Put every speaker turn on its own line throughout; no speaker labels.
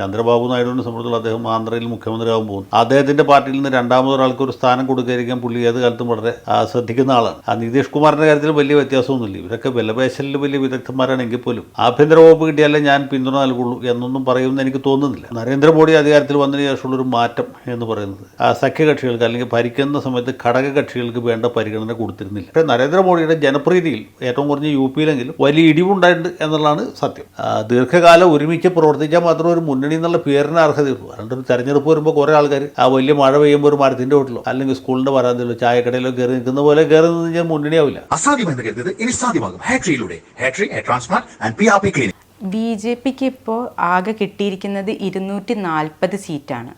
ചന്ദ്രബാബു നായിഡുവിനെ സംബന്ധിച്ചുള്ള അദ്ദേഹം ആന്ധ്രയിൽ മുഖ്യമന്ത്രിയാകാൻ പോകുന്നു അദ്ദേഹത്തിന്റെ പാർട്ടിയിൽ നിന്ന് രണ്ടാമതൊരാൾക്ക് ഒരു സ്ഥാനം കൊടുക്കാതിരിക്കാൻ പുള്ളി ഏത് കാലത്തും വളരെ ശ്രദ്ധിക്കുന്ന ആളാണ്. ആ നിതീഷ് കുമാറിന്റെ കാര്യത്തിൽ വലിയ വ്യത്യാസമൊന്നുമില്ല. ഇവരൊക്കെ വിലപേശലിൽ വലിയ വിദഗ്ധന്മാരാണെങ്കിൽ പോലും ആഭ്യന്തര വകുപ്പ് കിട്ടിയാലേ ഞാൻ പിന്തുണ നൽകുള്ളൂ എന്നൊന്നും പറയുമെന്ന് എനിക്ക് തോന്നുന്നില്ല. നരേന്ദ്രമോദി അധികാരത്തിൽ വന്നതിന് ശേഷമുള്ളൊരു മാറ്റം എന്ന് പറയുന്നത് ആ സഖ്യകക്ഷികൾക്ക് അല്ലെങ്കിൽ ഭരിക്കുന്ന സമയത്ത് ഘടകകക്ഷികൾക്ക് വേണ്ട പരിഗണന കൊടുത്തിരുന്നില്ല. പക്ഷേ നരേന്ദ്രമോദിയുടെ ജനപ്രീതിയിൽ ഏറ്റവും കുറഞ്ഞ യു പിയിലെങ്കിലും വലിയ ഇടിവുണ്ടായിട്ടുണ്ട് എന്നുള്ളതാണ് സത്യം. ദീർഘകാലം ഒരുമിച്ച് പ്രവർത്തിച്ചാൽ മാത്രമേ ഒരു മുന്നണി എന്നുള്ള പേരിന് അർഹതയുള്ളൂ അതുകൊണ്ട് ഒരു തെരഞ്ഞെടുപ്പ് വരുമ്പോൾ കുറേ ആൾക്കാർ ആ വലിയ മഴ പെയ്യുമ്പോൾ ഒരു മരത്തിന്റെ വീട്ടിലോ അല്ലെങ്കിൽ സ്കൂളിന്റെ വരാതിലോ ചായക്കടയിലോ കയറി നിൽക്കുന്ന പോലെ കയറി നിന്ന് കഴിഞ്ഞാൽ മുന്നണിയാവില്ല.
അസാധ്യമെന്ന് കരുതത് ഇനി സാധ്യമാകും. ഹാട്രിയിലൂടെ. Hatri hair transplant and P R P clinic.
B J പിക്ക് ഇപ്പോൾ ആകെ കിട്ടിയിരിക്കുന്നത് ഇരുന്നൂറ്റി നാൽപ്പത് സീറ്റാണ്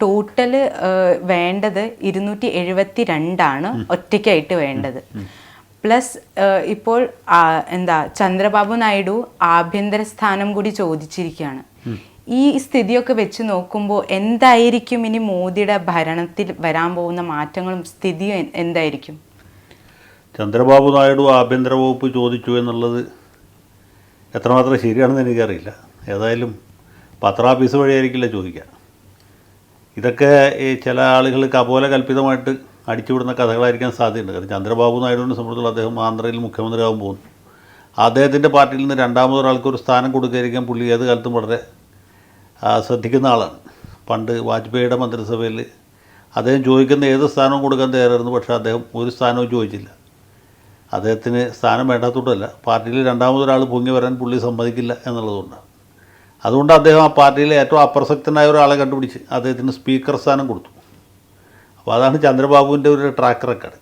ടോട്ടൽ വേണ്ടത് ഇരുന്നൂറ്റി എഴുപത്തി രണ്ടാണ് ഒറ്റയ്ക്കായിട്ട് വേണ്ടത്. പ്ലസ് ഇപ്പോൾ എന്താ ചന്ദ്രബാബു നായിഡു ആഭ്യന്തര സ്ഥാനം കൂടി ചോദിച്ചിരിക്കുകയാണ്. ഈ സ്ഥിതിയൊക്കെ വെച്ച് നോക്കുമ്പോൾ എന്തായിരിക്കും ഇനി മോദിയുടെ ഭരണത്തിൽ വരാൻ പോകുന്ന മാറ്റങ്ങളും സ്ഥിതിയും എന്തായിരിക്കും?
ചന്ദ്രബാബു നായിഡു ആഭ്യന്തര വകുപ്പ് ചോദിച്ചു എന്നുള്ളത് എത്രമാത്രം ശരിയാണെന്ന് എനിക്കറിയില്ല. ഏതായാലും പത്രാഫീസ് വഴിയായിരിക്കില്ല ചോദിക്കുക. ഇതൊക്കെ ഈ ചില ആളുകൾ കപോല കൽപ്പിതമായിട്ട് അടിച്ചുവിടുന്ന കഥകളായിരിക്കാൻ സാധ്യതയുണ്ട്. കാരണം ചന്ദ്രബാബു നായിഡുവിനെ സംബന്ധിച്ചുള്ള അദ്ദേഹം ആന്ധ്രയിൽ മുഖ്യമന്ത്രിയാകാൻ പോകുന്നു. അദ്ദേഹത്തിന്റെ പാർട്ടിയിൽ നിന്ന് രണ്ടാമതൊരാൾക്ക് ഒരു സ്ഥാനം കൊടുക്കാതിരിക്കാൻ പുള്ളി ഏത് കാലത്തും വളരെ ശ്രദ്ധിക്കുന്ന ആളാണ്. പണ്ട് വാജ്പേയിയുടെ മന്ത്രിസഭയിൽ അദ്ദേഹം ചോദിക്കുന്ന ഏത് സ്ഥാനവും കൊടുക്കാൻ തയ്യാറായിരുന്നു പക്ഷേ അദ്ദേഹം ഒരു സ്ഥാനവും ചോദിച്ചില്ല. അദ്ദേഹത്തിന് സ്ഥാനം വേണ്ടാത്തതുകൊണ്ടല്ല പാർട്ടിയിൽ രണ്ടാമതൊരാൾ പൊങ്ങി വരാൻ പുള്ളി സമ്മതിക്കില്ല എന്നുള്ളതുകൊണ്ടാണ് അതുകൊണ്ട് അദ്ദേഹം ആ പാർട്ടിയിലെ ഏറ്റവും അപ്രസക്തനായ ഒരാളെ കണ്ടുപിടിച്ച് അദ്ദേഹത്തിന് സ്പീക്കർ സ്ഥാനം കൊടുത്തു. അപ്പോൾ അതാണ് ചന്ദ്രബാബുവിന്റെ ഒരു ട്രാക്ക് റെക്കോർഡ്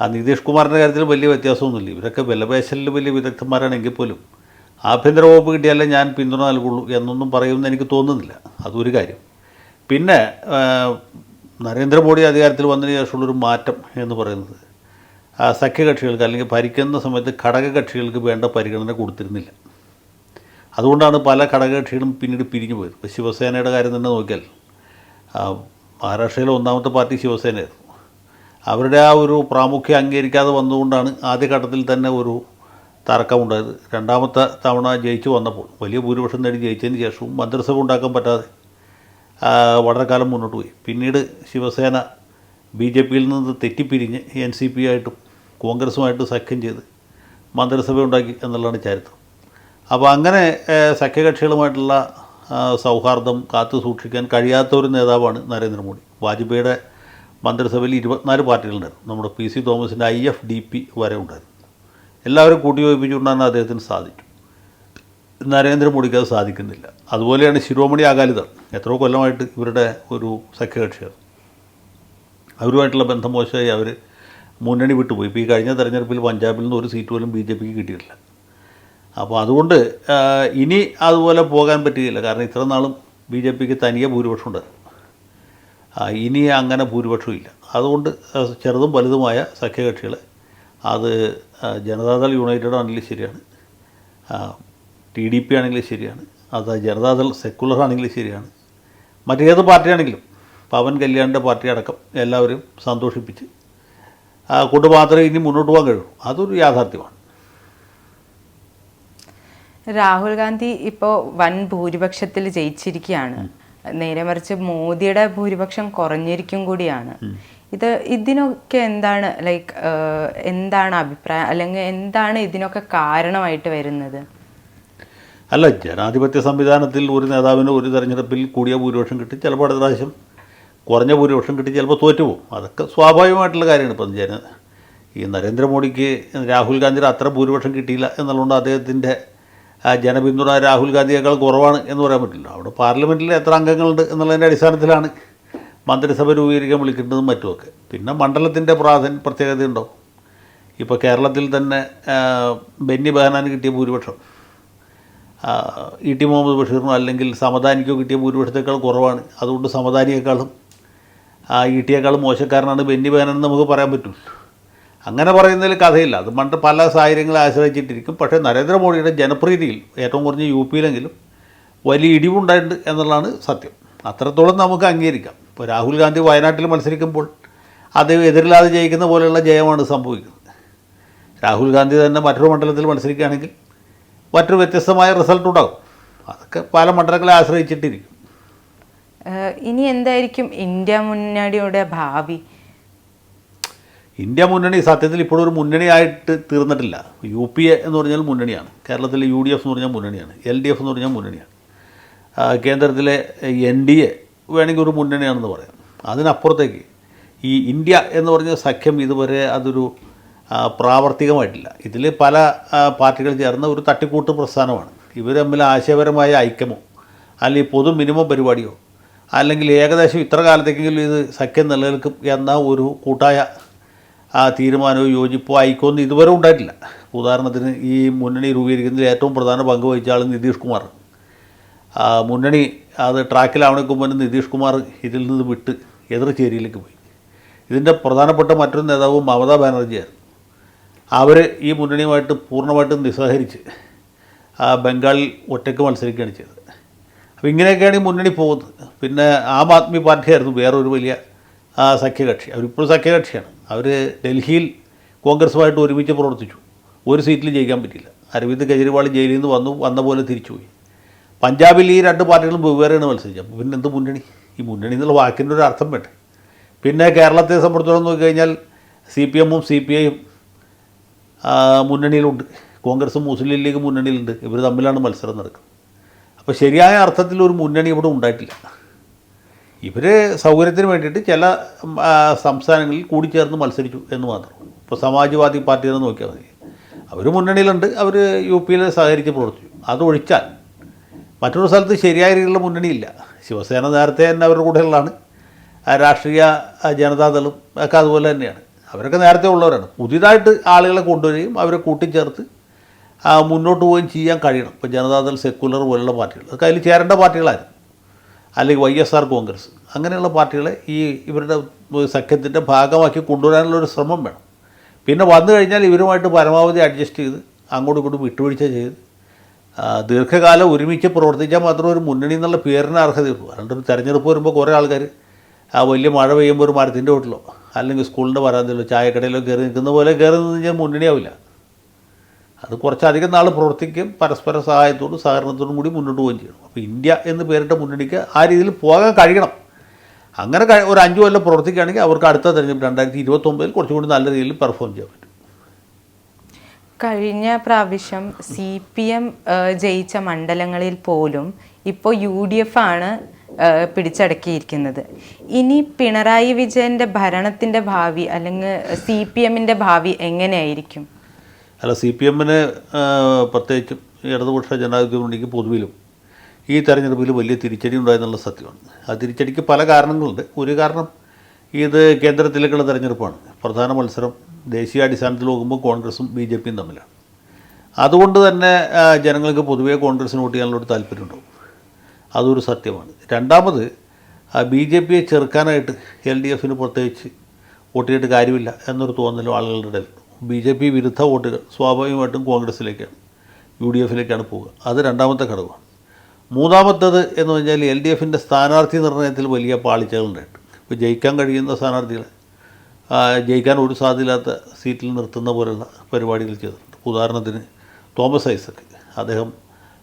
ആ നിതീഷ് കുമാറിന്റെ കാര്യത്തിൽ വലിയ വ്യത്യാസമൊന്നുമില്ല. ഇവരൊക്കെ വിലപേശലിൽ വലിയ വിദഗ്ധന്മാരാണെങ്കിൽ പോലും ആഭ്യന്തര വകുപ്പ് കിട്ടിയാലേ ഞാൻ പിന്തുണ നൽകുള്ളൂ എന്നൊന്നും പറയുമെന്ന് എനിക്ക് തോന്നുന്നില്ല. അതൊരു കാര്യം. പിന്നെ നരേന്ദ്രമോദി അധികാരത്തിൽ വന്നതിന് ശേഷമുള്ളൊരു മാറ്റം എന്ന് പറയുന്നത് സഖ്യകക്ഷികൾക്ക് അല്ലെങ്കിൽ ഭരിക്കുന്ന സമയത്ത് ഘടകകക്ഷികൾക്ക് വേണ്ട പരിഗണന കൊടുത്തിരുന്നില്ല. അതുകൊണ്ടാണ് പല ഘടകകക്ഷികളും പിന്നീട് പിരിഞ്ഞു പോയത്. ഇപ്പോൾ ശിവസേനയുടെ കാര്യം തന്നെ നോക്കിയാൽ മഹാരാഷ്ട്രയിലെ ഒന്നാമത്തെ പാർട്ടി ശിവസേനയായിരുന്നു. അവരുടെ ആ ഒരു പ്രാമുഖ്യം അംഗീകരിക്കാതെ വന്നുകൊണ്ടാണ് ആദ്യഘട്ടത്തിൽ തന്നെ ഒരു തർക്കമുണ്ടായത് രണ്ടാമത്തെ തവണ ജയിച്ചു വന്നപ്പോൾ വലിയ ഭൂരിപക്ഷം നേടി ജയിച്ചതിന് ശേഷവും മന്ത്രിസഭ ഉണ്ടാക്കാൻ പറ്റാതെ വളരെ കാലം മുന്നോട്ട് പോയി. പിന്നീട് ശിവസേന ബി ജെ പിയിൽ നിന്ന് തെറ്റിപ്പിരിഞ്ഞ് എൻ സി പി ആയിട്ടും കോൺഗ്രസുമായിട്ട് സഖ്യം ചെയ്ത് മന്ത്രിസഭ ഉണ്ടാക്കി എന്നുള്ളതാണ് ചരിത്രം. അപ്പോൾ അങ്ങനെ സഖ്യകക്ഷികളുമായിട്ടുള്ള സൗഹാർദ്ദം കാത്തു സൂക്ഷിക്കാൻ കഴിയാത്ത ഒരു നേതാവാണ് നരേന്ദ്രമോദി. വാജ്പേയിയുടെ മന്ത്രിസഭയിൽ ഇരുപത്തിനാല് പാർട്ടികളുണ്ടായിരുന്നു. നമ്മുടെ പി സി തോമസിന്റെ ഐ എഫ് ഡി പി വരെ ഉണ്ടായിരുന്നു. എല്ലാവരും കൂട്ടിയോജിപ്പിച്ചുകൊണ്ടാണ് അദ്ദേഹത്തിന് സാധിച്ചു. നരേന്ദ്രമോദിക്ക് അത് സാധിക്കുന്നില്ല. അതുപോലെയാണ് ശിരോമണി അകാലിദൾ. എത്രയോ കൊല്ലമായിട്ട് ഇവരുടെ ഒരു സഖ്യകക്ഷിയാണ്. അവരുമായിട്ടുള്ള ബന്ധം മോശമായി അവർ മുന്നണി വിട്ടുപോയി. ഇപ്പോൾ ഈ കഴിഞ്ഞ തെരഞ്ഞെടുപ്പിൽ പഞ്ചാബിൽ നിന്ന് ഒരു സീറ്റ് പോലും ബി ജെ പിക്ക് കിട്ടിയിട്ടില്ല. അപ്പോൾ അതുകൊണ്ട് ഇനി അതുപോലെ പോകാൻ പറ്റുകയില്ല. കാരണം ഇത്ര നാളും ബി ജെ പിക്ക് തനിയെ ഭൂരിപക്ഷം ഉണ്ട് ഇനി അങ്ങനെ ഭൂരിപക്ഷമില്ല അതുകൊണ്ട് ചെറുതും വലുതുമായ സഖ്യകക്ഷികൾ അത് ജനതാദൾ യുണൈറ്റഡ് ആണെങ്കിലും ശരിയാണ്. ടി ഡി പി ആണെങ്കിലും ശരിയാണ്. അത് ജനതാദൾ സെക്കുലർ ആണെങ്കിലും ശരിയാണ്. മറ്റേത് പാർട്ടിയാണെങ്കിലും പവൻ കല്യാണിന്റെ പാർട്ടി അടക്കം എല്ലാവരും സന്തോഷിപ്പിച്ച് കൊണ്ട് മാത്രമേ ഇനി മുന്നോട്ട് പോകാൻ കഴിയൂ അതൊരു യാഥാർത്ഥ്യമാണ്.
രാഹുൽ ഗാന്ധി ഇപ്പോൾ വൻ ഭൂരിപക്ഷത്തിൽ ജയിച്ചിരിക്കുകയാണ്. നേരെ മറിച്ച് മോദിയുടെ ഭൂരിപക്ഷം കുറഞ്ഞിരിക്കും കൂടിയാണ്. ഇത് ഇതിനൊക്കെ എന്താണ് ലൈക്ക് എന്താണ് അഭിപ്രായം? അല്ലെങ്കിൽ എന്താണ് ഇതിനൊക്കെ കാരണമായിട്ട് വരുന്നത്?
അല്ല ജനാധിപത്യ സംവിധാനത്തിൽ ഒരു നേതാവിന് ഒരു തെരഞ്ഞെടുപ്പിൽ കൂടിയ ഭൂരിപക്ഷം കിട്ടി ചിലപ്പോൾ അടുത്ത പ്രാവശ്യം കുറഞ്ഞ ഭൂരിപക്ഷം കിട്ടി ചിലപ്പോൾ തോറ്റുപോകും. അതൊക്കെ സ്വാഭാവികമായിട്ടുള്ള കാര്യമാണ് ഇപ്പം ജന ഈ നരേന്ദ്രമോദിക്ക് രാഹുൽ ഗാന്ധിയുടെ അത്ര ഭൂരിപക്ഷം കിട്ടിയില്ല എന്നുള്ളതുകൊണ്ട് അദ്ദേഹത്തിന്റെ ജനപിന്തുണ രാഹുൽ ഗാന്ധിയേക്കാൾ കുറവാണ് എന്ന് പറയാൻ പറ്റില്ല. അവിടെ പാർലമെന്റിൽ എത്ര അംഗങ്ങളുണ്ട് എന്നുള്ളതിന്റെ അടിസ്ഥാനത്തിലാണ് മന്ത്രിസഭ രൂപീകരിക്കാൻ വിളിക്കേണ്ടതും മറ്റുമൊക്കെ. പിന്നെ മണ്ഡലത്തിന്റെ പ്രാധാന്യ പ്രത്യേകതയുണ്ടോ? ഇപ്പോൾ കേരളത്തിൽ തന്നെ ബെന്നി ബഹനാന് കിട്ടിയ ഭൂരിപക്ഷം. ഇ ടി മുഹമ്മദ് ബഷീറിനോ അല്ലെങ്കിൽ സമദാനിക്കോ കിട്ടിയ ഭൂരിപക്ഷത്തേക്കാൾ കുറവാണ്. അതുകൊണ്ട് സമദാനിയേക്കാളും ഇ ടിയേക്കാളും മോശക്കാരനാണ് ബെന്നി ബഹനൻ നമുക്ക് പറയാൻ പറ്റും. അങ്ങനെ പറയുന്നതിൽ കഥയില്ല. അത് മണ്ട് പല സാഹചര്യങ്ങളെ ആശ്രയിച്ചിട്ടിരിക്കും. പക്ഷേ നരേന്ദ്രമോദിയുടെ ജനപ്രീതിയിൽ ഏറ്റവും കുറഞ്ഞ യു പിയിലെങ്കിലും വലിയ ഇടിവുണ്ടായിട്ടുണ്ട് എന്നുള്ളതാണ് സത്യം. അത്രത്തോളം നമുക്ക് അംഗീകരിക്കാം. ഇപ്പോൾ രാഹുൽ ഗാന്ധി വയനാട്ടിൽ മത്സരിക്കുമ്പോൾ അത് എതിരില്ലാതെ ജയിക്കുന്ന പോലെയുള്ള ജയമാണ് സംഭവിക്കുന്നത്. രാഹുൽ ഗാന്ധി തന്നെ മറ്റൊരു മണ്ഡലത്തിൽ മത്സരിക്കുകയാണെങ്കിൽ മറ്റൊരു വ്യത്യസ്തമായ റിസൾട്ട് ഉണ്ടാകും. അതൊക്കെ പല മണ്ഡലങ്ങളെ ആശ്രയിച്ചിട്ടിരിക്കും.
ഇനി എന്തായിരിക്കും ഇന്ത്യ മുന്നണിയുടെ ഭാവി?
ഇന്ത്യ മുന്നണി സത്യത്തിൽ ഇപ്പോഴും ഒരു മുന്നണിയായിട്ട് തീർന്നിട്ടില്ല. യു പി എ എന്ന് പറഞ്ഞാൽ മുന്നണിയാണ്. കേരളത്തിലെ യു ഡി എഫ് എന്ന് പറഞ്ഞാൽ മുന്നണിയാണ്. എൽ ഡി എഫ് എന്ന് പറഞ്ഞാൽ മുന്നണിയാണ്. കേന്ദ്രത്തിലെ എൻ ഡി എ വേണമെങ്കിൽ ഒരു മുന്നണിയാണെന്ന് പറയാം. അതിനപ്പുറത്തേക്ക് ഈ ഇന്ത്യ എന്ന് പറഞ്ഞ സഖ്യം ഇതുവരെ അതൊരു പ്രാവർത്തികമായിട്ടില്ല. ഇതിൽ പല പാർട്ടികൾ ചേർന്ന ഒരു തട്ടിക്കൂട്ട് പ്രസ്ഥാനമാണ്. ഇവർ തമ്മിൽ ആശയപരമായ ഐക്യമോ അല്ലെങ്കിൽ പൊതു മിനിമം പരിപാടിയോ അല്ലെങ്കിൽ ഏകദേശം ഇത്ര കാലത്തേക്കെങ്കിലും ഇത് സഖ്യം നിലനിൽക്കും എന്ന ഒരു കൂട്ടായ തീരുമാനവും യോജിപ്പോ ഐക്യമൊന്നും ഇതുവരെ ഉണ്ടായിട്ടില്ല. ഉദാഹരണത്തിന് ഈ മുന്നണി രൂപീകരിക്കുന്നതിൽ ഏറ്റവും പ്രധാന പങ്ക് വഹിച്ച ആൾ നിതീഷ് കുമാർ മുന്നണി അത് ട്രാക്കിലാവണേക്ക് മുമ്പ് നിതീഷ് കുമാർ ഇതിൽ നിന്ന് വിട്ട് എതിർ ചേരിയിലേക്ക് പോയി. ഇതിന്റെ പ്രധാനപ്പെട്ട മറ്റൊരു നേതാവ് മമതാ ബാനർജിയായിരുന്നു. അവർ ഈ മുന്നണിയുമായിട്ട് പൂർണമായിട്ടും നിസ്സഹരിച്ച് ബംഗാളിൽ ഒറ്റയ്ക്ക് മത്സരിക്കുകയാണ് ചെയ്തത്. അപ്പോൾ ഇങ്ങനെയൊക്കെയാണ് ഈ മുന്നണി പോകുന്നത്. പിന്നെ ആം ആദ്മി പാർട്ടിയായിരുന്നു വേറൊരു വലിയ സഖ്യകക്ഷി. അവരിപ്പോഴും സഖ്യകക്ഷിയാണ്. അവർ ഡൽഹിയിൽ കോൺഗ്രസുമായിട്ട് ഒരുമിച്ച് പ്രവർത്തിച്ചു. ഒരു സീറ്റിൽ ജയിക്കാൻ പറ്റിയില്ല. അരവിന്ദ് കെജ്രിവാൾ ജയിലിൽ നിന്ന് വന്നു വന്ന പോലെ തിരിച്ചുപോയി. പഞ്ചാബിൽ ഈ രണ്ട് പാർട്ടികളും വെവ്വേറെയാണ് മത്സരിച്ചത്. അപ്പോൾ പിന്നെ എന്ത് മുന്നണി? ഈ മുന്നണി എന്നുള്ള വാക്കിന്റെ ഒരു അർത്ഥം വേണ്ടേ? പിന്നെ കേരളത്തെ സംബന്ധിച്ചിടത്തോളം നോക്കിക്കഴിഞ്ഞാൽ സി പി എമ്മും സി പി ഐയും മുന്നണിയിലുണ്ട്. കോൺഗ്രസും മുസ്ലിം ലീഗ് മുന്നണിയിലുണ്ട്. ഇവർ തമ്മിലാണ് മത്സരം നടക്കുന്നത്. അപ്പോൾ ശരിയായ അർത്ഥത്തിൽ ഒരു മുന്നണി ഇവിടെ ഉണ്ടായിട്ടില്ല. ഇവർ സൗകര്യത്തിന് വേണ്ടിയിട്ട് ചില സംസ്ഥാനങ്ങളിൽ കൂടിച്ചേർന്ന് മത്സരിച്ചു എന്ന് മാത്രം. ഇപ്പോൾ സമാജ്വാദി പാർട്ടിയെ നോക്കിയാൽ മതി. അവർ മുന്നണിയിലുണ്ട്. അവർ യു പിയിൽ സഹകരിച്ച് പ്രവർത്തിച്ചു. അതൊഴിച്ചാൽ മറ്റൊരു സ്ഥലത്ത് ശരിയായ രീതിയിലുള്ള മുന്നണിയില്ല. ശിവസേന നേരത്തെ തന്നെ അവരുടെ കൂടെയുള്ളതാണ്. രാഷ്ട്രീയ ജനതാദളും ഒക്കെ അതുപോലെ തന്നെയാണ്. അവരൊക്കെ നേരത്തെ ഉള്ളവരാണ്. പുതിയതായിട്ട് ആളുകളെ കൊണ്ടുവരികയും അവരെ കൂട്ടിച്ചേർത്ത് മുന്നോട്ട് പോവുകയും ചെയ്യാൻ കഴിയണം. ഇപ്പോൾ ജനതാദൾ സെക്കുലർ പോലുള്ള പാർട്ടികൾ. അതൊക്കെ അതിൽ ചേരേണ്ട പാർട്ടികളായിരുന്നു. അല്ലെങ്കിൽ വൈ എസ് ആർ കോൺഗ്രസ്. അങ്ങനെയുള്ള പാർട്ടികളെ ഈ ഇവരുടെ സഖ്യത്തിന്റെ ഭാഗമാക്കി കൊണ്ടുവരാനുള്ള ഒരു ശ്രമം വേണം. പിന്നെ വന്നു കഴിഞ്ഞാൽ ഇവരുമായിട്ട് പരമാവധി അഡ്ജസ്റ്റ് ചെയ്ത് അങ്ങോട്ടും ഇങ്ങോട്ടും വിട്ടുവീഴ്ച ചെയ്ത് ദീർഘകാലം ഒരുമിച്ച് പ്രവർത്തിച്ചാൽ മാത്രം ഒരു മുന്നണി എന്നുള്ള പേരിന് അർഹതയുള്ളൂ അല്ലാണ്ട് തെരഞ്ഞെടുപ്പ് വരുമ്പോൾ കുറേ ആൾക്കാർ ആ വലിയ മഴ പെയ്യുമ്പോൾ ഒരു മരത്തിന്റെ വീട്ടിലോ അല്ലെങ്കിൽ സ്കൂളിന്റെ വരാന്തയിലോ ചായക്കടയിലോ കയറി നിൽക്കുന്ന പോലെ കയറി നിന്ന് കഴിഞ്ഞാൽ മുന്നണിയാവില്ല അത് കുറച്ചധികം നാൾ പ്രവർത്തിക്കും പരസ്പര സഹായത്തോടും സഹകരണത്തോടും കൂടി മുന്നോട്ട് പോവുകയും ചെയ്യണം. അപ്പോൾ ഇന്ത്യ എന്ന് പേരിട്ട മുന്നണിക്ക് ആ രീതിയിൽ പോകാൻ കഴിയണം. അങ്ങനെ ഒരു അഞ്ച് കൊല്ലം പ്രവർത്തിക്കുകയാണെങ്കിൽ അവർക്ക് അടുത്ത തെരഞ്ഞെടുപ്പ് രണ്ടായിരത്തി ഇരുപത്തൊമ്പതിൽ കുറച്ചും കൂടി നല്ല രീതിയിൽ പെർഫോം ചെയ്യാൻ പറ്റും.
കഴിഞ്ഞ പ്രാവശ്യം സി പി എം ജയിച്ച മണ്ഡലങ്ങളിൽ പോലും ഇപ്പോൾ യു ഡി എഫ് ആണ് പിടിച്ചടക്കിയിരിക്കുന്നത്. ഇനി പിണറായി വിജയന്റെ ഭരണത്തിന്റെ ഭാവി അല്ലെങ്കിൽ സി പി എമ്മിന്റെ ഭാവി എങ്ങനെയായിരിക്കും?
അല്ല സി പി എമ്മിന് പ്രത്യേകിച്ചും ഇടതുപക്ഷ ജനാധിപത്യ മുന്നണിക്ക് പൊതുവിലും ഈ തെരഞ്ഞെടുപ്പിൽ വലിയ തിരിച്ചടി ഉണ്ടായെന്നുള്ള സത്യമാണ്. ആ തിരിച്ചടിക്ക് പല കാരണങ്ങളുണ്ട്. ഒരു കാരണം ഇത് കേന്ദ്രത്തിലേക്കുള്ള തെരഞ്ഞെടുപ്പാണ്. പ്രധാന മത്സരം ദേശീയ അടിസ്ഥാനത്തിൽ നോക്കുമ്പോൾ കോൺഗ്രസും ബി ജെ പിയും തമ്മിലാണ്. അതുകൊണ്ട് തന്നെ ജനങ്ങൾക്ക് പൊതുവേ കോൺഗ്രസിന് വോട്ട് ചെയ്യാനുള്ള ഒരു താല്പര്യമുണ്ടാവും. അതൊരു സത്യമാണ്. രണ്ടാമത് ബി ജെ പിയെ ചെറുക്കാനായിട്ട് എൽ ഡി എഫിന് പ്രത്യേകിച്ച് വോട്ട് ചെയ്തിട്ട് കാര്യമില്ല എന്നൊരു തോന്നലും ആളുകളുടെ ഇടയിൽ ബി ജെ പി വിരുദ്ധ വോട്ടുകൾ സ്വാഭാവികമായിട്ടും കോൺഗ്രസിലേക്കാണ് യു ഡി എഫിലേക്കാണ് പോവുക. അത് രണ്ടാമത്തെ ഘടകമാണ്. മൂന്നാമത്തത് എന്ന് പറഞ്ഞാൽ എൽ ഡി എഫിന്റെ സ്ഥാനാർത്ഥി നിർണയത്തിൽ വലിയ പാളിച്ചകളുണ്ടായിട്ട് ഇപ്പോൾ ജയിക്കാൻ കഴിയുന്ന സ്ഥാനാർത്ഥികളെ ജയിക്കാൻ ഒരു സാധ്യതയില്ലാത്ത സീറ്റിൽ നിർത്തുന്ന പോലുള്ള പരിപാടികൾ ചെയ്തിട്ടുണ്ട് ഉദാഹരണത്തിന് തോമസ് ഐസക് അദ്ദേഹം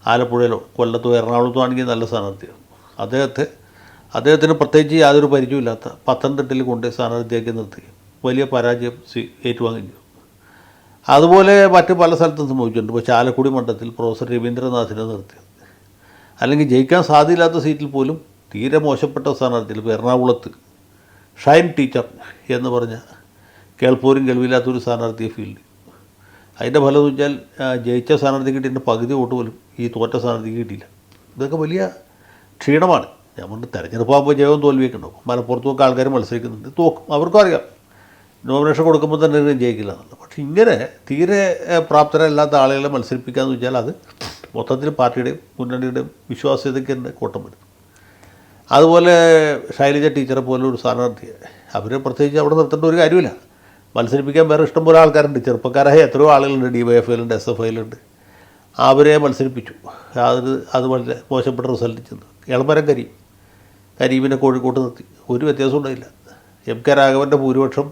ആലപ്പുഴയിലോ കൊല്ലത്തോ എറണാകുളത്തോ ആണെങ്കിൽ നല്ല സ്ഥാനാർത്ഥിയാണ്. അദ്ദേഹത്തെ അദ്ദേഹത്തിന് പ്രത്യേകിച്ച് യാതൊരു പരിചയമില്ലാത്ത പത്തനംതിട്ടയിൽ കൊണ്ട് സ്ഥാനാർത്ഥിയാക്കി നിർത്തി. വലിയ പരാജയം സ്വീ- ഏറ്റുവാങ്ങിച്ചു. അതുപോലെ മറ്റ് പല സ്ഥലത്തും സംഭവിച്ചിട്ടുണ്ട്. ഇപ്പോൾ ചാലക്കുടി മണ്ഡലത്തിൽ പ്രൊഫസർ രവീന്ദ്രനാഥിനെ നിർത്തി. അല്ലെങ്കിൽ ജയിക്കാൻ സാധ്യമില്ലാത്ത സീറ്റിൽ പോലും തീരെ മോശപ്പെട്ട സ്ഥാനാർത്ഥികൾ ഇപ്പോൾ എറണാകുളത്ത് ഷൈൻ ടീച്ചർ എന്ന് പറഞ്ഞ കേൾപ്പോരും കേൾവില്ലാത്തൊരു സ്ഥാനാർത്ഥിയെ ഫീൽഡ് അതിന്റെ ഫലം എന്ന് വെച്ചാൽ ജയിച്ച സ്ഥാനാർത്ഥി കിട്ടിയതിന്റെ പകുതി വോട്ട് പോലും ഈ തോറ്റ സ്ഥാനാർത്ഥിക്ക് കിട്ടിയില്ല. ഇതൊക്കെ വലിയ ക്ഷീണമാണ്. ഞാൻ പറഞ്ഞു തെരഞ്ഞെടുപ്പാകുമ്പോൾ ജയവും തോൽവിയൊക്കെ ഉണ്ടാവും മലപ്പുറത്തുമൊക്കെ ആൾക്കാർ മത്സരിക്കുന്നുണ്ട്. തോക്കും. അവർക്കും അറിയാം. നോമിനേഷൻ കൊടുക്കുമ്പോൾ തന്നെ ജയിക്കില്ല എന്നുള്ളത്. പക്ഷേ ഇങ്ങനെ തീരെ പ്രാപ്തരല്ലാത്ത ആളുകളെ മത്സരിപ്പിക്കുക എന്ന് വെച്ചാൽ അത് മൊത്തത്തിൽ പാർട്ടിയുടെയും മുന്നണിയുടെയും വിശ്വാസ്യതയ്ക്ക് തന്നെ കോട്ടം വരും. അതുപോലെ ശൈലജ ടീച്ചറെ പോലെ ഒരു സ്ഥാനാർത്ഥിയെ അവരെ പ്രത്യേകിച്ച് അവിടെ നിർത്തേണ്ട ഒരു കാര്യമില്ല. മത്സരിപ്പിക്കാൻ വേറെ ഇഷ്ടംപോലെ ആൾക്കാരുണ്ട്. ചെറുപ്പക്കാരായ എത്രയോ ആളുകളുണ്ട്. ഡി വൈ എഫ് ഐയിലുണ്ട് എസ് എഫ് ഐയിലുണ്ട് അവരെ മത്സരിപ്പിച്ചു. അത് അത് വളരെ മോശപ്പെട്ട റിസൾട്ട് ചെന്നു ഇളമരം കരീം കരീമിനെ കോഴിക്കോട്ട് നിർത്തി. ഒരു വ്യത്യാസം ഉണ്ടായില്ല. എം കെ രാഘവന്റെ ഭൂരിപക്ഷം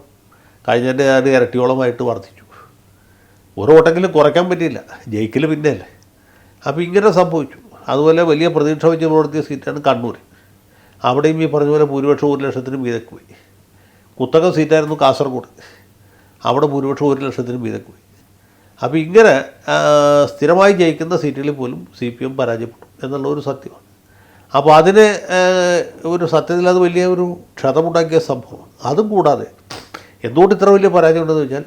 കഴിഞ്ഞതിന്റെ ഞാൻ ഇരട്ടിയോളമായിട്ട് വർദ്ധിച്ചു. ഒരു ഓട്ടെങ്കിലും കുറയ്ക്കാൻ പറ്റിയില്ല. ജയിക്കൽ പിന്നെയല്ലേ. അപ്പോൾ ഇങ്ങനെ സംഭവിച്ചു. അതുപോലെ വലിയ പ്രതീക്ഷ വെച്ച് പ്രവർത്തിയ സീറ്റാണ് കണ്ണൂർ അവിടെയും ഈ പറഞ്ഞ പോലെ ഭൂരിപക്ഷം ഒരു ലക്ഷത്തിന് വീതക്ക് പോയി. കുത്തക സീറ്റായിരുന്നു കാസർഗോഡ്. അവിടെ ഭൂരിപക്ഷം ഒരു ലക്ഷത്തിന് വീതക്ക് പോയി. അപ്പോൾ ഇങ്ങനെ സ്ഥിരമായി ജയിക്കുന്ന സീറ്റുകളിൽ പോലും സി പി എം പരാജയപ്പെട്ടു എന്നുള്ള ഒരു സത്യമാണ്. അപ്പോൾ അതിന് ഒരു സത്യത്തിൽ അത് വലിയ ഒരു ക്ഷതമുണ്ടാക്കിയ സംഭവമാണ്. അതും കൂടാതെ എന്തുകൊണ്ട് ഇത്ര വലിയ പരാജയം ഉണ്ടെന്ന് വെച്ചാൽ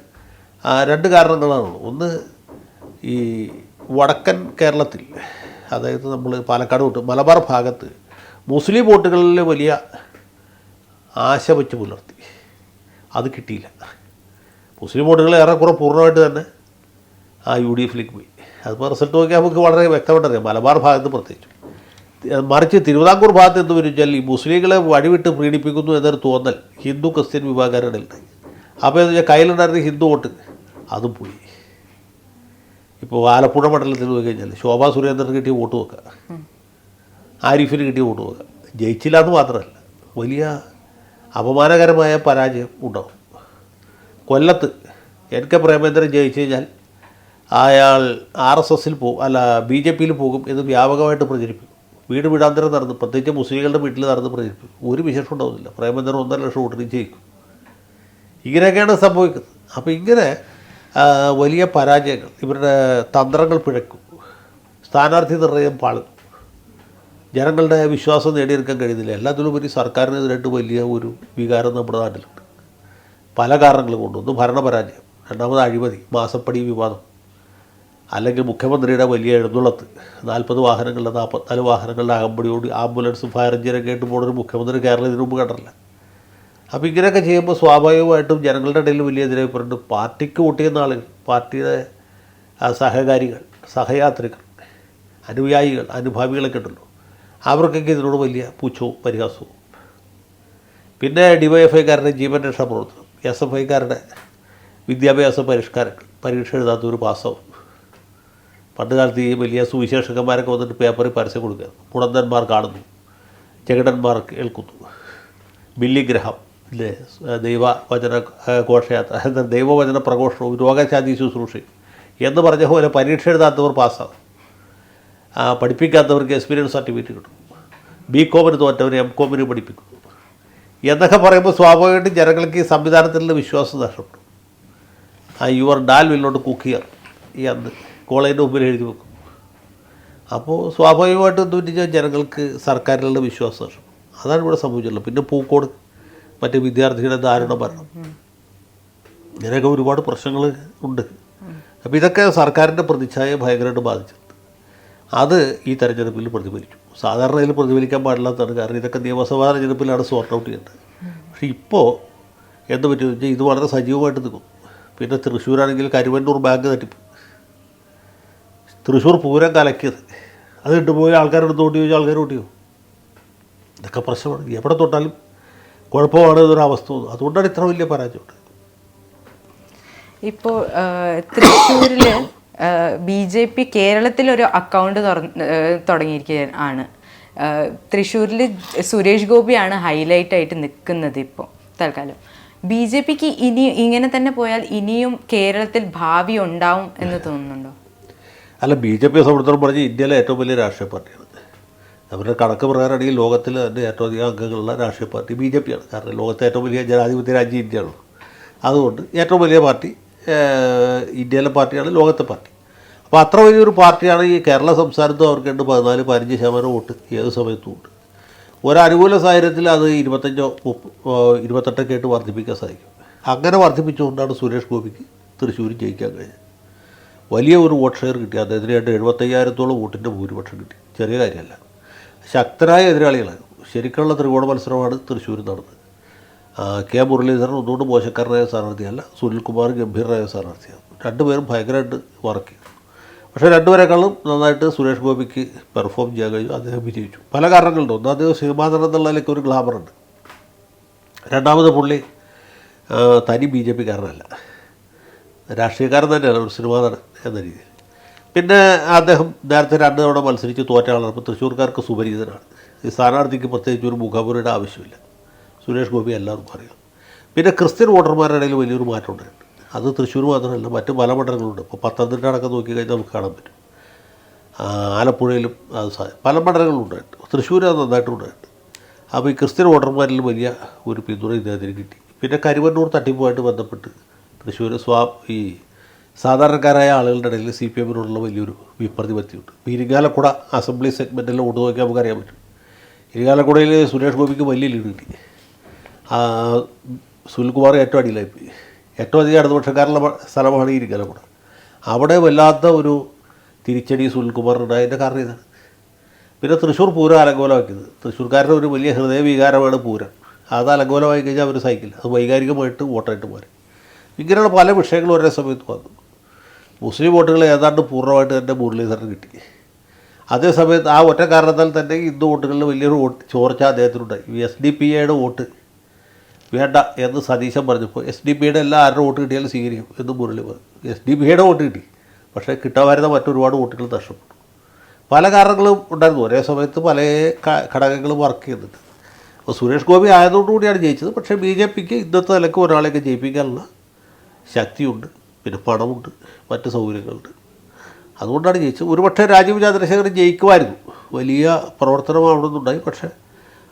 രണ്ട് കാരണങ്ങളാണുള്ളത് ഒന്ന് ഈ വടക്കൻ കേരളത്തിൽ അതായത് നമ്മൾ പാലക്കാട് തൊട്ട് മലബാർ ഭാഗത്ത് മുസ്ലിം വോട്ടുകളിൽ വലിയ ആശ വെച്ച് പുലർത്തി. അത് കിട്ടിയില്ല. മുസ്ലിം വോട്ടുകൾ ഏറെക്കുറെ പൂർണമായിട്ട് തന്നെ ആ യു ഡി എഫിലേക്ക് പോയി. അതിപ്പോൾ റിസൾട്ട് നോക്കിയാൽ നമുക്ക് വളരെ വ്യക്തമായിട്ട് അറിയാം. മലബാർ ഭാഗത്ത് പ്രത്യേകിച്ചു. മറിച്ച് തിരുവിതാംകൂർ ഭാഗത്ത് എന്ന് വെച്ചാൽ ഈ മുസ്ലിങ്ങളെ വഴിവിട്ട് പ്രീണിപ്പിക്കുന്നു എന്നൊരു തോന്നൽ ഹിന്ദു ക്രിസ്ത്യൻ വിഭാഗക്കാരുടെ ഉണ്ടായി അപ്പോൾ എന്ന് വെച്ചാൽ കയ്യിലുണ്ടായിരുന്ന ഹിന്ദു വോട്ട് അതും പോയി. ഇപ്പോൾ ആലപ്പുഴ മണ്ഡലത്തിൽ പോയി കഴിഞ്ഞാൽ ശോഭാ സുരേന്ദ്രൻ കിട്ടിയ വോട്ട് നോക്കുക. ആരിഫിന് കിട്ടിയ വോട്ട് ജയിച്ചില്ല എന്ന് മാത്രമല്ല വലിയ അപമാനകരമായ പരാജയം ഉണ്ടാവും. കൊല്ലത്ത് എൻ കെ പ്രേമേന്ദ്രൻ ജയിച്ചു കഴിഞ്ഞാൽ അയാൾ ആർ എസ് എസിൽ പോകും അല്ല ബി ജെ പിയിൽ പോകും എന്ന് വ്യാപകമായിട്ട് പ്രചരിപ്പിക്കും. വീട് വീടാന്തരം നടന്ന് പ്രത്യേകിച്ച് മുസ്ലിങ്ങളുടെ വീട്ടിൽ നടന്ന് പ്രചരിപ്പിക്കും. ഒരു വിശേഷം ഉണ്ടാവുന്നില്ല. പ്രേമേന്ദ്രൻ ഒന്നര ലക്ഷം വോട്ടിന് ജയിക്കും. ഇങ്ങനെയൊക്കെയാണ് സംഭവിക്കുന്നത്. അപ്പോൾ ഇങ്ങനെ വലിയ പരാജയങ്ങൾ ഇവരുടെ തന്ത്രങ്ങൾ പിഴക്കും. സ്ഥാനാർത്ഥി നിർണയം പാളുന്നു ജനങ്ങളുടെ വിശ്വാസം നേടിയെടുക്കാൻ കഴിയുന്നില്ല. എല്ലാത്തിലുപരി സർക്കാരിനെതിരായിട്ട് വലിയ ഒരു വികാരം നമ്മുടെ നാട്ടിലുണ്ട്. പല കാരണങ്ങൾ കൊണ്ട് ഒന്ന് ഭരണപരാജയം രണ്ടാമത് അഴിമതി മാസപ്പടി വിവാദം അല്ലെങ്കിൽ മുഖ്യമന്ത്രിയുടെ വലിയ എഴുന്നള്ളത്ത് നാൽപ്പത് വാഹനങ്ങളുടെ നാൽപ്പത്തിനാല് വാഹനങ്ങളുടെ അകമ്പടിയോട് ആംബുലൻസും ഫയർ എഞ്ചിനൊക്കെ ആയിട്ട് പോകുന്ന ഒരു മുഖ്യമന്ത്രി കേരളം ഇതിനു മുമ്പ് കണ്ടില്ല അപ്പോൾ ഇങ്ങനെയൊക്കെ ചെയ്യുമ്പോൾ സ്വാഭാവികമായിട്ടും ജനങ്ങളുടെ ഇടയിൽ വലിയ എതിരായിട്ടുണ്ട് പാർട്ടിക്ക് വോട്ട് ചെയ്യുന്ന ആളുകൾ പാർട്ടിയുടെ സഹകാരികൾ സഹയാത്രികൾ അനുയായികൾ അനുഭാവികളൊക്കെ ഉണ്ടല്ലോ. അവർക്കൊക്കെ ഇതിനോട് വലിയ പുച്ഛവും പരിഹാസവും. പിന്നെ ഡിവൈഎഫ്ഐക്കാരുടെ ജീവൻ രക്ഷാ പ്രവർത്തനം എസ് എഫ് ഐക്കാരുടെ വിദ്യാഭ്യാസ പരിഷ്കാരങ്ങൾ പരീക്ഷ എഴുതാത്തൊരു പാസ്സാവും പണ്ട് കാലത്ത് ഈ വലിയ സുവിശേഷകന്മാരൊക്കെ വന്നിട്ട് പേപ്പറിൽ പരസ്യം കൊടുക്കുക. മുടന്തന്മാർ കാണുന്നു ജഗടന്മാർ കേൾക്കുന്നു. ബില്ലി ഗ്രഹം ഇല്ലേ? ദൈവവചന ഘോഷയാത്ര ദൈവവചന പ്രഘോഷവും രോഗശാന്തി ശുശ്രൂഷയും എന്ന് പറഞ്ഞ പോലെ പരീക്ഷ എഴുതാത്തവർ പാസ്സാവും. പഠിപ്പിക്കാത്തവർക്ക് എക്സ്പീരിയൻസ് സർട്ടിഫിക്കറ്റ് കിട്ടും. ബി കോമിന് തോറ്റവർ എം കോമിന് പഠിപ്പിക്കും. എന്നൊക്കെ പറയുമ്പോൾ സ്വാഭാവികമായിട്ടും ജനങ്ങൾക്ക് ഈ സംവിധാനത്തിലുള്ള വിശ്വാസം നഷ്ടപ്പെടും ആ your dal will not cook here ഈ അന്ന് കോളേജിന്റെ മുമ്പിൽ എഴുതി വെക്കും. അപ്പോൾ സ്വാഭാവികമായിട്ടും എന്ത് പറ്റിച്ചാൽ ജനങ്ങൾക്ക് സർക്കാരിലുള്ള വിശ്വാസം നഷ്ടപ്പെടും അതാണ് ഇവിടെ സംഭവിച്ചിട്ടുള്ളത്. പിന്നെ പൂക്കോട് മറ്റേ വിദ്യാർത്ഥികളുടെ ദാരുണ മരണം. ഇങ്ങനെയൊക്കെ ഒരുപാട് പ്രശ്നങ്ങൾ ഉണ്ട്. അപ്പോൾ ഇതൊക്കെ സർക്കാരിന്റെ പ്രതിച്ഛായ ഭയങ്കരമായിട്ട് ബാധിച്ചിട്ടുണ്ട്. അത് ഈ തെരഞ്ഞെടുപ്പിൽ പ്രതിഫലിച്ചു. സാധാരണ ഇതിൽ പ്രതിഫലിക്കാൻ പാടില്ലാത്തതാണ്. കാരണം ഇതൊക്കെ നിയമസഭാ തെരഞ്ഞെടുപ്പിലാണ് സോർട്ട് ഔട്ട് ചെയ്യേണ്ടത്. പക്ഷേ ഇപ്പോൾ എന്ത് പറ്റുമെന്ന് വെച്ചാൽ ഇത് വളരെ സജീവമായിട്ട് നിൽക്കും. പിന്നെ തൃശ്ശൂരാണെങ്കിൽ കരുവന്നൂർ ബാങ്ക് തട്ടിപ്പ്. തൃശ്ശൂർ പൂരം കലക്കിയത്. അത് ഇട്ടുപോയി ആൾക്കാരെടുത്ത് ഓട്ടി ചോദിച്ചാൽ ആൾക്കാർ ഓട്ടിയോ ഇതൊക്കെ പ്രശ്നമാണ്. എവിടെ തൊട്ടാലും കുഴപ്പമാണ് അവസ്ഥ അതുകൊണ്ടാണ് ഇത്ര വലിയ പരാജയം
ഇപ്പോൾ തൃശ്ശൂരിൽ ബി ജെ പി കേരളത്തിലൊരു അക്കൗണ്ട് തുടങ്ങിയിരിക്കുകയാണ്. തൃശ്ശൂരിൽ സുരേഷ് ഗോപിയാണ് ഹൈലൈറ്റ് ആയിട്ട് നിൽക്കുന്നത് ഇപ്പോൾ തൽക്കാലം. ബി ജെ പിക്ക് ഇനി ഇങ്ങനെ തന്നെ പോയാൽ ഇനിയും കേരളത്തിൽ ഭാവി ഉണ്ടാവും എന്ന് തോന്നുന്നുണ്ടോ?
അല്ല ബി ജെ പിയെ സംബന്ധിച്ചിടത്തോളം പറഞ്ഞ് ഇന്ത്യയിലെ ഏറ്റവും വലിയ രാഷ്ട്രീയ പാർട്ടിയാണ് അവരുടെ കണക്ക് പ്രകാരമാണെങ്കിൽ ലോകത്തിൽ തന്നെ ഏറ്റവും അധികം അംഗങ്ങളുള്ള രാഷ്ട്രീയ പാർട്ടി ബി ജെ പിയാണ് കാരണം ലോകത്തെ ഏറ്റവും വലിയ ജനാധിപത്യ രാജ്യം ഇന്ത്യയാണ്. അതുകൊണ്ട് ഏറ്റവും വലിയ പാർട്ടി ഇന്ത്യയിലെ പാർട്ടിയാണ് ലോകത്തെ പാർട്ടി. അപ്പോൾ അത്ര വലിയൊരു പാർട്ടിയാണ് ഈ കേരള സംസ്ഥാനത്തും അവർക്ക് രണ്ട് പതിനാല് പതിനഞ്ച് ശതമാനം വോട്ട് ഏത് സമയത്തും ഉണ്ട്. ഒരനുകൂല സാഹചര്യത്തിൽ അത് ഇരുപത്തഞ്ചോ ഇരുപത്തെട്ടൊക്കെ ആയിട്ട് വർദ്ധിപ്പിക്കാൻ സാധിക്കും. അങ്ങനെ വർദ്ധിപ്പിച്ചുകൊണ്ടാണ് സുരേഷ് ഗോപിക്ക് തൃശ്ശൂർ ജയിക്കാൻ കഴിഞ്ഞത്. വലിയ ഒരു വോട്ട് ഷെയർ കിട്ടി. അദ്ദേഹത്തിന് രണ്ട് എഴുപത്തയ്യായിരത്തോളം വോട്ടിന്റെ ഭൂരിപക്ഷം കിട്ടി. ചെറിയ കാര്യമല്ല. ശക്തരായ എതിരാളികളായിരുന്നു ശരിക്കുള്ള ത്രികോണ മത്സരമാണ് തൃശ്ശൂർ നടന്നത്. കെ മുരളീധരൻ ഒന്നുകൊണ്ട് മോശക്കാരനായ സ്ഥാനാർത്ഥിയല്ല സുനിൽകുമാർ ഗംഭീരനായ സ്ഥാനാർത്ഥിയാണ്. രണ്ടുപേരും ഭയങ്കരമായിട്ട് വർക്ക് ചെയ്തു. പക്ഷേ രണ്ടുപേരെക്കാളും നന്നായിട്ട് സുരേഷ് ഗോപിക്ക് പെർഫോം ചെയ്യാൻ കഴിഞ്ഞു അദ്ദേഹം വിജയിച്ചു. പല കാരണങ്ങളുണ്ട്. ഒന്ന് അദ്ദേഹം സിനിമാ നടൻ എന്നുള്ളതിലേക്ക് ഒരു ഗ്ലാമറുണ്ട് രണ്ടാമത് പുള്ളി തനി ബി ജെ പിക്കാരനല്ല. രാഷ്ട്രീയക്കാരൻ തന്നെയാണ് ഒരു സിനിമാ നടൻ എന്ന രീതിയിൽ. പിന്നെ അദ്ദേഹം നേരത്തെ രണ്ട് തവണ മത്സരിച്ച് തോറ്റ ആളാണ് അപ്പോൾ തൃശ്ശൂർക്കാർക്ക് സുപരിചിതനാണ്. ഈ സ്ഥാനാർത്ഥിക്ക് പ്രത്യേകിച്ച് ഒരു മുഖപുരയുടെ ആവശ്യമില്ല. സുരേഷ് ഗോപി എല്ലാവർക്കും അറിയാം. പിന്നെ ക്രിസ്ത്യൻ വോട്ടർമാരുടെ ഇടയിൽ വലിയൊരു മാറ്റം ഉണ്ടായിട്ടുണ്ട് അത് തൃശ്ശൂർ മാത്രമല്ല മറ്റ് പല മണ്ഡലങ്ങളുണ്ട്. ഇപ്പോൾ പത്തനംതിട്ട അടക്കം നോക്കി കഴിഞ്ഞാൽ നമുക്ക് കാണാൻ പറ്റും. ആലപ്പുഴയിലും അത് പല മണ്ഡലങ്ങളും ഉണ്ടായിട്ടുണ്ട് തൃശ്ശൂർ അത് നന്നായിട്ട് ഉണ്ടായിട്ടുണ്ട് അപ്പോൾ ഈ ക്രിസ്ത്യൻ വോട്ടർമാരിൽ വലിയ ഒരു പിന്തുണ ഇദ്ദേഹത്തിന് കിട്ടി. പിന്നെ കരുവന്നൂർ തട്ടിപ്പുമായിട്ട് ബന്ധപ്പെട്ട് തൃശ്ശൂർ സ്വാ ഈ സാധാരണക്കാരായ ആളുകളുടെ ഇടയിൽ സി പി എമ്മിനോടുള്ള വലിയൊരു വിപ്രതിപത്തിയുണ്ട്. ഇരിങ്ങാലക്കുട അസംബ്ലി സെഗ്മെന്റിൽ ഓട്ട് നോക്കിയാൽ നമുക്കറിയാൻ പറ്റും. ഇരിങ്ങാലക്കുടയിൽ സുരേഷ് ഗോപിക്ക് വലിയ ലീഡ് കിട്ടി. സുനിൽകുമാർ ഏറ്റവും അടിയിലായിപ്പോയി ഏറ്റവും അധികം ഇടതുപക്ഷക്കാരുള്ള മ- സ്ഥലമാണ് ഈ ഇരിങ്ങാലക്കുട അവിടെ വല്ലാത്ത ഒരു തിരിച്ചടി സുനിൽകുമാറിനുണ്ടായതിന്റെ കാരണം ഇതാണ്. പിന്നെ തൃശ്ശൂർ പൂരം അലങ്കോലമാക്കിയത്. തൃശ്ശൂർക്കാരുടെ ഒരു വലിയ ഹൃദയവികാരമാണ് പൂരം. അത് അലങ്കോലമായി കഴിഞ്ഞാൽ അവർ സഹിക്കില്ല. അത് വൈകാരികമായിട്ട് വോട്ടായിട്ട് പോരെ ഇങ്ങനെയുള്ള പല വിഷയങ്ങളും ഒരേ സമയത്ത് വന്നു. മുസ്ലിം വോട്ടുകൾ ഏതാണ്ട് പൂർണമായിട്ട് തന്നെ മുരളീധരൻ കിട്ടി. അതേസമയത്ത് ആ ഒറ്റ കാരണത്താൽ തന്നെ ഹിന്ദു വോട്ടുകളിൽ വലിയൊരു വോട്ട് ചോർച്ച അദ്ദേഹത്തിനുണ്ടായി. എസ് ഡി പി എയുടെ വോട്ട് വേണ്ട എന്ന് സതീശൻ പറഞ്ഞപ്പോൾ എസ് ഡി പിയുടെ എല്ലാ ആരുടെ വോട്ട് കിട്ടിയാലും സ്വീകരിക്കും എന്ന് മുരളി പറഞ്ഞു. എസ് ഡി പിയുടെ വോട്ട് കിട്ടി. പക്ഷേ കിട്ടാമായിരുന്ന മറ്റൊരുപാട് വോട്ടുകൾ നഷ്ടപ്പെട്ടു. പല കാരണങ്ങളും ഉണ്ടായിരുന്നു. ഒരേ സമയത്ത് പല ഘടകങ്ങളും വർക്ക് ചെയ്യുന്നുണ്ട് അപ്പോൾ സുരേഷ് ഗോപി ആയതുകൊണ്ടുകൂടിയാണ് ജയിച്ചത്. പക്ഷേ ബി ജെ പിക്ക് ഇന്നത്തെ നിലയ്ക്ക് ഒരാളെയൊക്കെ ജയിപ്പിക്കാനുള്ള ശക്തിയുണ്ട്. പിന്നെ പണമുണ്ട്. മറ്റ് സൗകര്യങ്ങളുണ്ട്. അതുകൊണ്ടാണ് ജയിച്ചത്. ഒരുപക്ഷെ രാജീവ് ചന്ദ്രശേഖരൻ ജയിക്കുമായിരുന്നു. വലിയ പ്രവർത്തനം അവിടെ നിന്നുണ്ടായി പക്ഷേ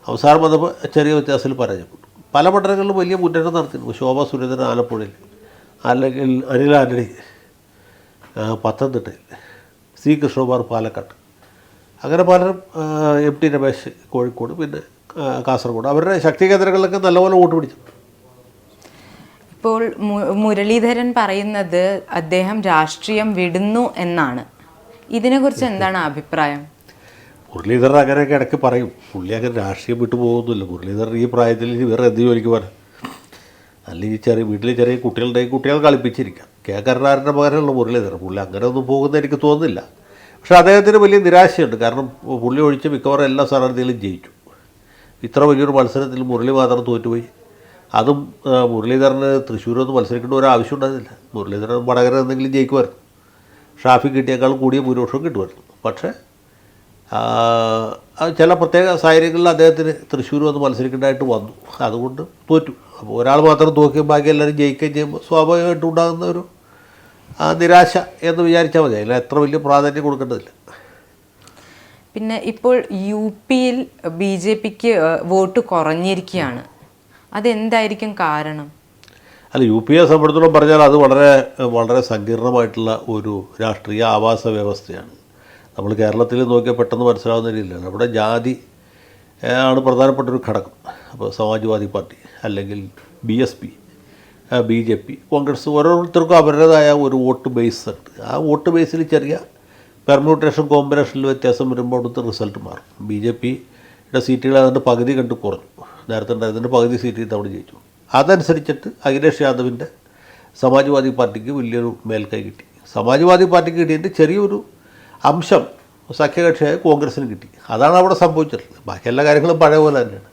അവസാനം വന്നപ്പോൾ ചെറിയ വ്യത്യാസത്തിൽ പരാജയപ്പെട്ടു. പല മണ്ഡലങ്ങളിലും വലിയ മുന്നേറ്റം നടത്തിയിരുന്നു ശോഭ സുരേന്ദ്രൻ ആലപ്പുഴയിൽ അല്ലെങ്കിൽ അനിൽ ആന്റണി പത്തനംതിട്ടയിൽ സി കൃഷ്ണകുമാർ പാലക്കാട് അങ്ങനെ പലരും എം ടി രമേശ് കോഴിക്കോട് പിന്നെ കാസർഗോഡ്. അവരുടെ ശക്തി കേന്ദ്രങ്ങളിലൊക്കെ നല്ലപോലെ വോട്ട് പിടിച്ചു
ഇപ്പോൾ മുരളീധരൻ പറയുന്നത് അദ്ദേഹം രാഷ്ട്രീയം വിടുന്നു എന്നാണ്. ഇതിനെക്കുറിച്ച് എന്താണ് അഭിപ്രായം?
മുരളീധരൻ അങ്ങനെയൊക്കെ ഇടയ്ക്ക് പറയും. പുള്ളി അങ്ങനെ രാഷ്ട്രീയം വിട്ടു പോകുന്നില്ല. മുരളീധരൻ ഈ പ്രായത്തിൽ വേറെ എന്ത് ജോലിക്ക് പോകാൻ അല്ലെങ്കിൽ ചെറിയ വീട്ടിൽ ചെറിയ കുട്ടികളുടെ കുട്ടികൾ കളിപ്പിച്ചിരിക്കാം. കെ കരുണാകരന്റെ മകനുള്ള മുരളീധരൻ. പുള്ളി അങ്ങനെ ഒന്നും പോകുന്ന എനിക്ക് തോന്നുന്നില്ല. പക്ഷേ അദ്ദേഹത്തിന് വലിയ നിരാശയുണ്ട്. കാരണം പുള്ളി ഒഴിച്ച് മിക്കവാറും എല്ലാ സ്ഥാനാർത്ഥികളും ജയിച്ചു. ഇത്ര വലിയൊരു മത്സരത്തിൽ മുരളി മാത്രം തോറ്റുപോയി. അതും മുരളീധരന് തൃശ്ശൂരൊന്നും മത്സരിക്കേണ്ട ഒരു ആവശ്യം ഉണ്ടായിരുന്നില്ല. മുരളീധരൻ വടകര എന്തെങ്കിലും ജയിക്കുമായിരുന്നു. ഷാഫി കിട്ടിയേക്കാളും കൂടിയ ഭൂരിപക്ഷം കിട്ടുമായിരുന്നു. പക്ഷേ ചില പ്രത്യേക സാഹചര്യങ്ങളിൽ അദ്ദേഹത്തിന് തൃശ്ശൂർ വന്ന് മത്സരിക്കേണ്ടതായിട്ട് വന്നു. അതുകൊണ്ട് തോറ്റു. അപ്പോൾ ഒരാൾ മാത്രം തോക്കുകയും ബാക്കി എല്ലാവരും ജയിക്കുകയും ചെയ്യുമ്പോൾ സ്വാഭാവികമായിട്ടും ഉണ്ടാകുന്ന ഒരു നിരാശ എന്ന് വിചാരിച്ചാൽ മതി. അതിൽ എത്ര വലിയ പ്രാധാന്യം കൊടുക്കേണ്ടതില്ല.
പിന്നെ ഇപ്പോൾ യു പിയിൽ ബി ജെ പിക്ക് വോട്ട് കുറഞ്ഞിരിക്കുകയാണ്. അതെന്തായിരിക്കും കാരണം?
അല്ല യു പി എ സംബന്ധിച്ചിടത്തോളം പറഞ്ഞാൽ അത് വളരെ വളരെ സങ്കീർണമായിട്ടുള്ള ഒരു രാഷ്ട്രീയ ആവാസ വ്യവസ്ഥയാണ്. നമ്മൾ കേരളത്തിൽ നോക്കിയാൽ പെട്ടെന്ന് മനസ്സിലാവുന്ന രീതിയിലാണ്. അവിടെ ജാതി ആണ് പ്രധാനപ്പെട്ട ഒരു ഘടകം. അപ്പോൾ സമാജ്വാദി പാർട്ടി അല്ലെങ്കിൽ B S P B J P Congress ഓരോരുത്തർക്കും അവരുടേതായ ഒരു വോട്ട് ബേസ് ഉണ്ട്. ആ വോട്ട് ബേസിൽ ചെറിയ പെർമ്യൂട്ടേഷൻ കോമ്പിനേഷനിൽ വ്യത്യാസം വരുമ്പോൾ അവിടുത്തെ റിസൾട്ട് മാറും. ബി ജെ പിയുടെ സീറ്റുകൾ അതിന്റെ പകുതി കണ്ട് കുറഞ്ഞു. നേരത്തെ ഉണ്ടായതിന്റെ പകുതി സീറ്റ് തവണ ജയിച്ചു. അതനുസരിച്ചിട്ട് അഖിലേഷ് യാദവിന്റെ സമാജ്വാദി പാർട്ടിക്ക് വലിയൊരു മേൽക്കൈ കിട്ടി. സമാജ്വാദി പാർട്ടിക്ക് കിട്ടിയതിന്റെ ചെറിയൊരു അംശം സഖ്യകക്ഷിയായ കോൺഗ്രസ്സിന് കിട്ടി. അതാണ് അവിടെ സംഭവിച്ചിട്ടുള്ളത്. ബാക്കി എല്ലാ കാര്യങ്ങളും പഴയ പോലെ തന്നെയാണ്.